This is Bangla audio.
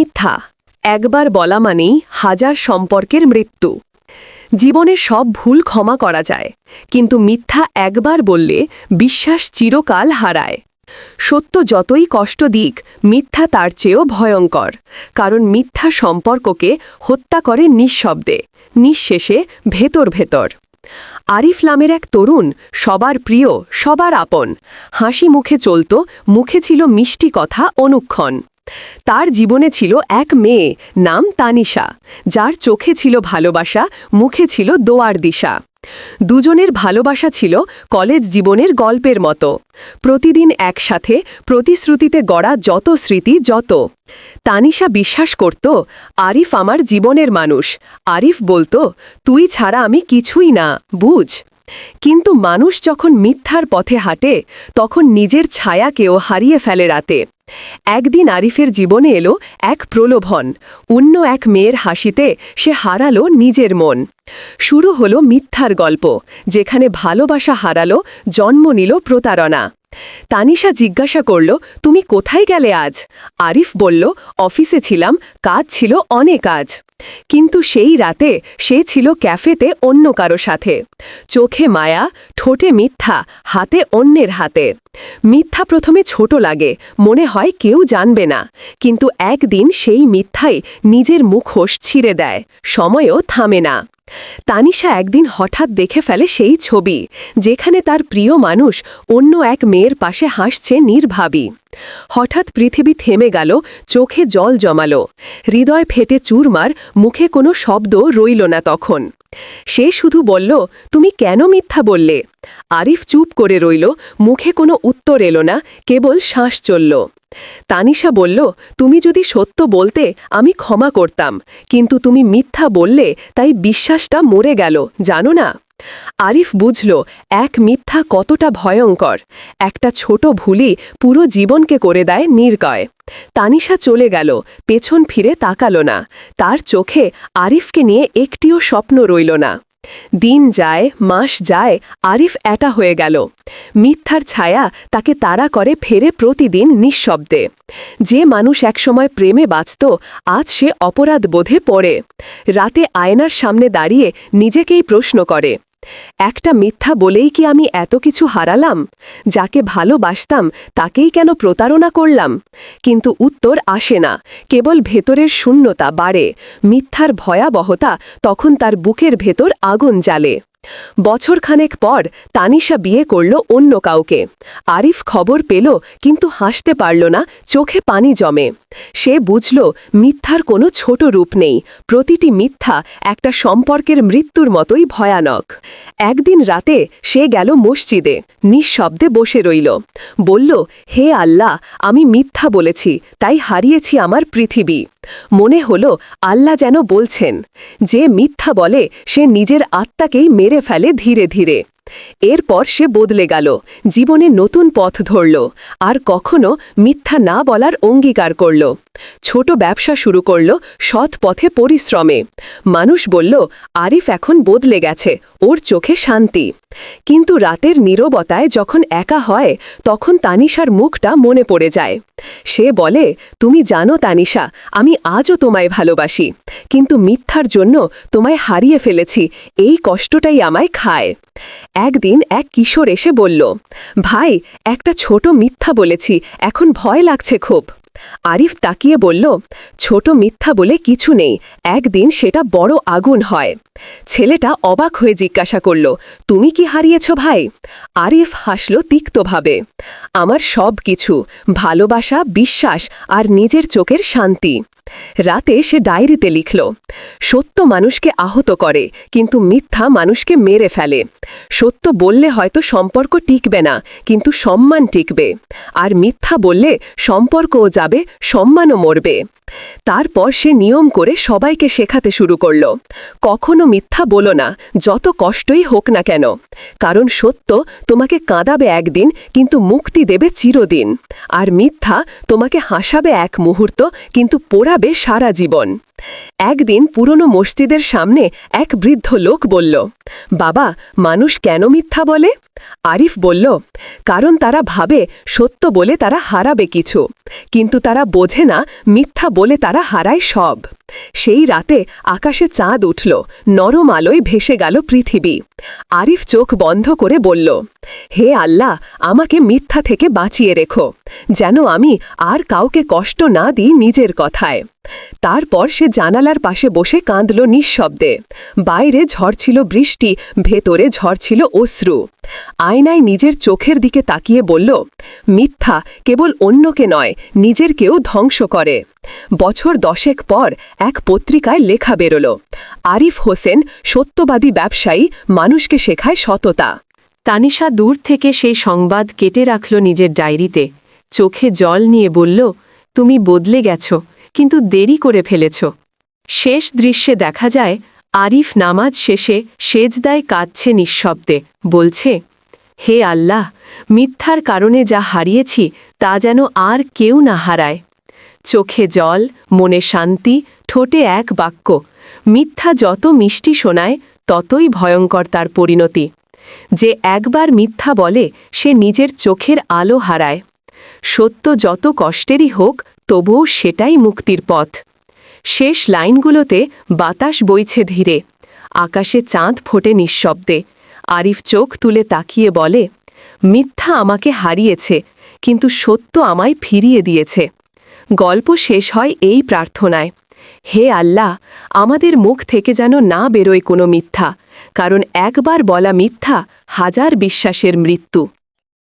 মিথ্যা। একবার বলা মানেই হাজার সম্পর্কের মৃত্যু। জীবনে সব ভুল ক্ষমা করা যায়, কিন্তু মিথ্যা একবার বললে বিশ্বাস চিরকাল হারায়। সত্য যতই কষ্ট দিক, মিথ্যা তার চেয়েও ভয়ঙ্কর, কারণ মিথ্যা সম্পর্ককে হত্যা করে নিঃশব্দে, নিঃশেষে ভেতর ভেতর। আরিফ নামের এক তরুণ, সবার প্রিয়, সবার আপন, হাসি মুখে চলত, মুখে ছিল মিষ্টি কথা, অনুক্ষণ। তার জীবনে ছিল এক মেয়ে নাম তানিশা, যার চোখে ছিল ভালোবাসা, মুখে ছিল দোয়ার দিশা। দুজনের ভালোবাসা ছিল কলেজ জীবনের গল্পের মতো। প্রতিদিন একসাথে প্রতিশ্রুতিতে গড়া যত স্মৃতি, যত। তানিশা বিশ্বাস করত, আরিফ আমার জীবনের মানুষ। আরিফ বলতো, তুই ছাড়া আমি কিছুই না, বুঝ? কিন্তু মানুষ যখন মিথ্যার পথে হাঁটে, তখন নিজের ছায়াকেও হারিয়ে ফেলে রাতে। একদিন আরিফের জীবনে এলো এক প্রলোভন, অন্য এক মেয়ের হাসিতে সে হারালো নিজের মন। শুরু হলো মিথ্যার গল্প, যেখানে ভালোবাসা হারালো, জন্ম নিল প্রতারণা। তানিশা জিজ্ঞাসা করল, তুমি কোথায় গেলে আজ? আরিফ বলল, অফিসে ছিলাম, কাজ ছিল অনেক কাজ কিন্তু সেই রাতে সে ছিল ক্যাফেতে অন্য কারও সাথে। চোখে মায়া, ঠোঁটে মিথ্যা, হাতে অন্যের হাতে। মিথ্যা প্রথমে ছোট লাগে, মনে হয় কেউ জানবে না। কিন্তু একদিন সেই মিথ্যাই নিজের মুখোশ ছিঁড়ে দেয়, সময়ও থামে না। তানিশা একদিন হঠাৎ দেখে ফেলে সেই ছবি, যেখানে তার প্রিয় মানুষ অন্য এক মেয়ের পাশে হাসছে নির্ভাবী। হঠাৎ পৃথিবী থেমে গেল, চোখে জল জমালো। হৃদয় ফেটে চুরমার, মুখে কোনো শব্দ রইল না তখন। সে শুধু বলল, তুমি কেন মিথ্যা বললে? আরিফ চুপ করে রইল, মুখে কোনো উত্তর এলো না, কেবল শ্বাস চলল। তানিশা বলল, তুমি যদি সত্য বলতে, আমি ক্ষমা করতাম, কিন্তু তুমি মিথ্যা বললে, তাই বিশ্বাসটা মরে গেল, জানো না? আরিফ বুঝল, এক মিথ্যা কতটা ভয়ঙ্কর। একটা ছোট ভুলই পুরো জীবনকে করে দেয় নির্গয়। তানিশা চলে গেল, পেছন ফিরে তাকালো না। তার চোখে আরিফকে নিয়ে একটিও স্বপ্ন রইল না। দিন যায়, মাস যায়, আরিফ এটা হয়ে গেল। মিথ্যার ছায়া তাকে তাড়া করে ফেরে প্রতিদিন নিঃশব্দে। যে মানুষ একসময় প্রেমে বাঁচত, আজ সে অপরাধ বোধে পড়ে। রাতে আয়নার সামনে দাঁড়িয়ে নিজেকেই প্রশ্ন করে একটা মিথ্যা বলেই কি আমি এত কিছু হারালাম? যাকে ভালোবাসতাম, তাকেই কেন প্রতারণা করলাম? কিন্তু উত্তর আসে না। কেবল ভেতরের শূন্যতা বাড়ে। মিথ্যার ভয়াবহতা তখন তার বুকের ভেতর আগুন জ্বালে। বছরখানেক পর তানিশা বিয়ে করল অন্য কাউকে। আরিফ খবর পেল, কিন্তু হাসতে পারল না, চোখে পানি জমে। সে বুঝল, মিথ্যার কোনো ছোট রূপ নেই। প্রতিটি মিথ্যা একটা সম্পর্কের মৃত্যুর মতোই ভয়ানক। একদিন রাতে সে গেল মসজিদে, নিঃশব্দে বসে রইল। বলল, হে আল্লাহ, আমি মিথ্যা বলেছি, তাই হারিয়েছি আমার পৃথিবী। মনে হল আল্লাহ যেন বলছেন, যে মিথ্যা বলে সে নিজের আত্মাকেই মেরে ফেলে ধীরে ধীরে। এরপর সে বদলে গেল, জীবনে নতুন পথ ধরল, আর কখনো মিথ্যা না বলার অঙ্গীকার করল। ছোট ব্যবসা শুরু করল সৎ পথে পরিশ্রমে। মানুষ বলল, আরিফ এখন বদলে গেছে, ওর চোখে শান্তি। কিন্তু রাতের নীরবতায় যখন একা হয়, তখন তানিশার মুখটা মনে পড়ে যায়। সে বলে, তুমি জানো তানিশা, আমি আজও তোমায় ভালোবাসি, কিন্তু মিথ্যার জন্য তোমায় হারিয়ে ফেলেছি, এই কষ্টটাই আমায় খায়। একদিন এক কিশোর এসে বলল ভাই একটা ছোট মিথ্যা বলেছি এখন ভয় লাগছে খুব। আরিফ তাকিয়ে বলল, ছোট মিথ্যা বলে কিছু নেই, একদিন সেটা বড় আগুন হয়। ছেলেটা অবাক হয়ে জিজ্ঞাসা করল, তুমি কি হারিয়েছ ভাই? আরিফ হাসল তিক্তভাবে, আমার সব কিছু, ভালোবাসা, বিশ্বাস আর নিজের চোখের শান্তি। রাতে সে ডায়েরিতে লিখল, সত্য মানুষকে আহত করে, কিন্তু মিথ্যা মানুষকে মেরে ফেলে। সত্য বললে হয়তো সম্পর্ক টিকবে না, কিন্তু সম্মান টিকবে। আর মিথ্যা বললে সম্পর্কও যাবে, সম্মানও মরবে। তারপর সে নিয়ম করে সবাইকে শেখাতে শুরু করল। কখনো মিথ্যা বলো না, যত কষ্টই হোক না কেন। কারণ সত্য, তোমাকে কাঁদাবে একদিন, কিন্তু মুক্তি দেবে চিরদিন। আর মিথ্যা, তোমাকে হাসাবে এক মুহূর্ত, কিন্তু পোড়াবে সারা জীবন। একদিন পুরনো মসজিদের সামনে এক বৃদ্ধ লোক বলল, বাবা, মানুষ কেন মিথ্যা বলে? আরিফ বলল, কারণ তারা ভাবে সত্য বলে তারা হারাবে কিছু, কিন্তু তারা বোঝে না মিথ্যা বলে তারা হারায় সব। সেই রাতে আকাশে চাঁদ উঠল, নরম আলোয় ভেসে গেল পৃথিবী। আরিফ চোখ বন্ধ করে বলল, হে আল্লাহ, আমাকে মিথ্যা থেকে বাঁচিয়ে রেখো, যেন আমি আর কাউকে কষ্ট না দিই নিজের কথায়। তারপর সে জানালার পাশে বসে কাঁদল নিঃশব্দে। বাইরে ঝড় ছিল বৃষ্টি, ভেতরে ঝড় ছিল অশ্রু। আয়নায় নিজের চোখের দিকে তাকিয়ে বলল, মিথ্যা, কেবল অন্যকে নয় নিজের কেউ ধ্বংস করে। বছর দশেক পর এক পত্রিকায় লেখা বেরোল, আরিফ হোসেন, সত্যবাদী ব্যবসায়ী, মানুষকে শেখায় সততা। তানিশা দূর থেকে সেই সংবাদ কেটে রাখল নিজের ডায়েরিতে। চোখে জল নিয়ে বলল, তুমি বদলে গেছ। কিন্তু দেরি করে ফেলেছ। শেষ দৃশ্যে দেখা যায়, আরিফ নামাজ শেষে সেজদায় কাঁদছে নিঃশব্দে, বলছে, হে আল্লাহ, মিথ্যার কারণে যা হারিয়েছি, তা যেন আর কেউ না হারায়। চোখে জল, মনে শান্তি, ঠোঁটে এক বাক্য, মিথ্যা যত মিষ্টি শোনায়, ততই ভয়ঙ্কর তার পরিণতি। যে একবার মিথ্যা বলে, সে নিজের চোখের আলো হারায়। সত্য যত কষ্টেরই হোক তবুও সেটাই মুক্তির পথ। শেষ লাইনগুলোতে বাতাস বইছে ধীরে। আকাশে চাঁদ ফোটে নিঃশব্দে। আরিফ চোখ তুলে তাকিয়ে বলে, মিথ্যা আমাকে হারিয়েছে, কিন্তু সত্য আমায় ফিরিয়ে দিয়েছে। গল্প শেষ হয় এই প্রার্থনায়। হে আল্লাহ, আমাদের মুখ থেকে যেন না বেরোয় কোনো মিথ্যা, কারণ একবার বলা মিথ্যা হাজার বিশ্বাসের মৃত্যু।